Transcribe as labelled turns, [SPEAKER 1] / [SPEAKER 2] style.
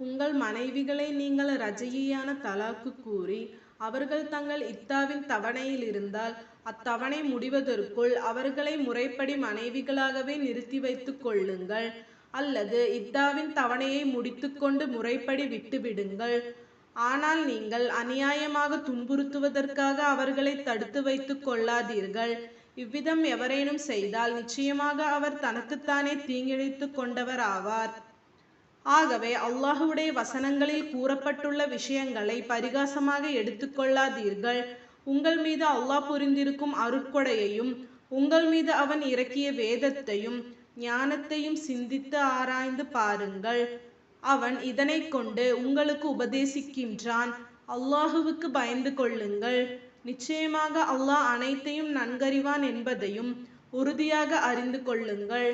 [SPEAKER 1] உங்கள் மனைவிகளை நீங்கள் ரஜையான தலாக்கு கூறி அவர்கள் தங்கள் இத்தாவின் தவணையில் இருந்தால் அத்தவணை முடிவதற்குள் அவர்களை முறைப்படி மனைவிகளாகவே நிறுத்தி வைத்துக் கொள்ளுங்கள். அல்லது இத்தாவின் தவணையை முடித்துக்கொண்டு முறைப்படி விட்டுவிடுங்கள். ஆனால் நீங்கள் அநியாயமாக துன்புறுத்துவதற்காக அவர்களை தடுத்து வைத்துக் கொள்ளாதீர்கள். இவ்விதம் எவரேனும் செய்தால் நிச்சயமாக அவர் தனக்குத்தானே தீங்கிழைத்துக் கொண்டவர் ஆவார் ஆகவே அல்லாஹுடைய வசனங்களில் கூறப்பட்டுள்ள விஷயங்களை பரிகாசமாக எடுத்துக்கொள்ளாதீர்கள். உங்கள் மீது அல்லாஹ் புரிந்திருக்கும் அருட்கொடையையும் உங்கள் மீது அவன் இறக்கிய வேதத்தையும் ஞானத்தையும் சிந்தித்து ஆராய்ந்து பாருங்கள். அவன் இதனை கொண்டு உங்களுக்கு உபதேசிக்கின்றான். அல்லாஹுவுக்கு பயந்து கொள்ளுங்கள். நிச்சயமாக அல்லாஹ் அனைத்தையும் நன்கறிவான் என்பதையும் உறுதியாக அறிந்து கொள்ளுங்கள்.